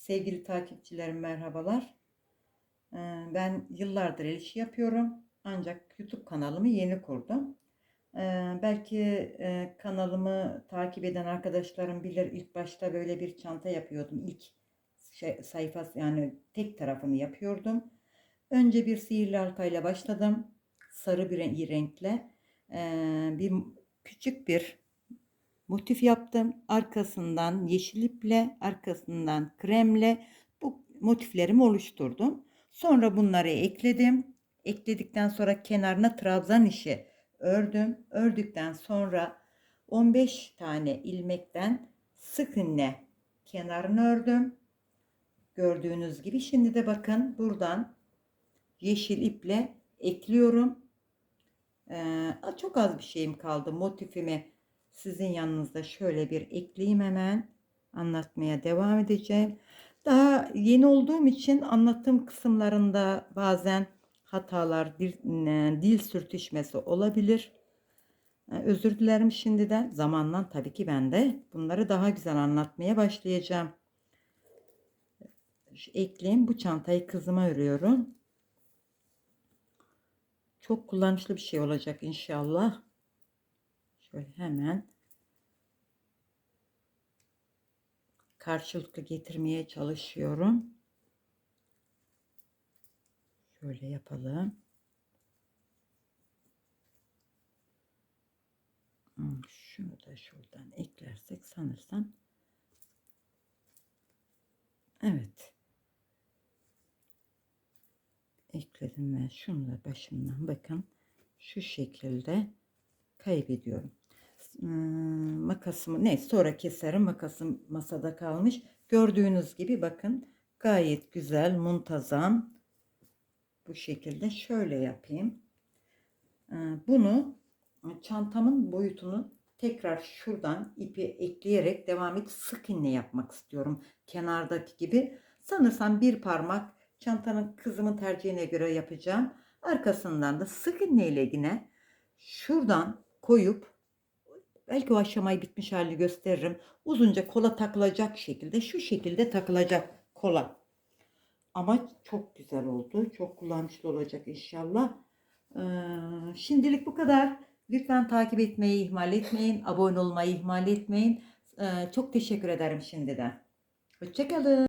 Sevgili takipçilerim merhabalar. Ee, Ben yıllardır el işi yapıyorum. Ancak YouTube kanalımı yeni kurdum. Ee, Belki e, kanalımı takip eden arkadaşlarım bilir ilk başta böyle bir çanta yapıyordum. İlk şey, sayfası yani tek tarafını yapıyordum. Önce bir sihirli halkayla başladım. Sarı bir ren- renkle. Ee, Bir küçük bir motif yaptım. Arkasından yeşil iple, arkasından kremle bu motiflerimi oluşturdum. Sonra bunları ekledim. Ekledikten sonra kenarına trabzan işi ördüm. Ördükten sonra 15 tane ilmekten sık iğne kenarını ördüm. Gördüğünüz gibi şimdi de bakın buradan yeşil iple ekliyorum. Ee, çok az bir şeyim kaldı motifimi sizin yanınızda şöyle bir ekleyeyim hemen. Anlatmaya devam edeceğim. Daha yeni olduğum için anlatım kısımlarında bazen hatalar, dil, e, dil sürtüşmesi olabilir. E, Özür dilerim şimdiden. Zamanla tabii ki ben de bunları daha güzel anlatmaya başlayacağım. Şu ekleyeyim. Bu çantayı kızıma örüyorum. Çok kullanışlı bir şey olacak inşallah. Şöyle hemen karşılıklı getirmeye çalışıyorum. Şöyle yapalım. Hmm, Şunu da şuradan eklersek sanırsam. Evet. Ekledim ve şunu da başımdan bakın. Şu şekilde kaybediyorum. Makasımı ne sonra keserim makasım masada kalmış. Gördüğünüz gibi bakın gayet güzel muntazam. Bu şekilde şöyle yapayım. Ee, bunu çantamın boyutunu tekrar şuradan ipi ekleyerek devam et sık iğne yapmak istiyorum. Kenardaki gibi. Sanırsam bir parmak çantanın kızımın tercihine göre yapacağım. Arkasından da sık iğne ile yine şuradan koyup belki o aşamayı bitmiş halini gösteririm. Uzunca kola takılacak şekilde şu şekilde takılacak kola. Ama çok güzel oldu. Çok kullanışlı olacak inşallah. Ee, şimdilik bu kadar. Lütfen takip etmeyi ihmal etmeyin. Abone olmayı ihmal etmeyin. Ee, çok teşekkür ederim şimdiden. Hoşçakalın.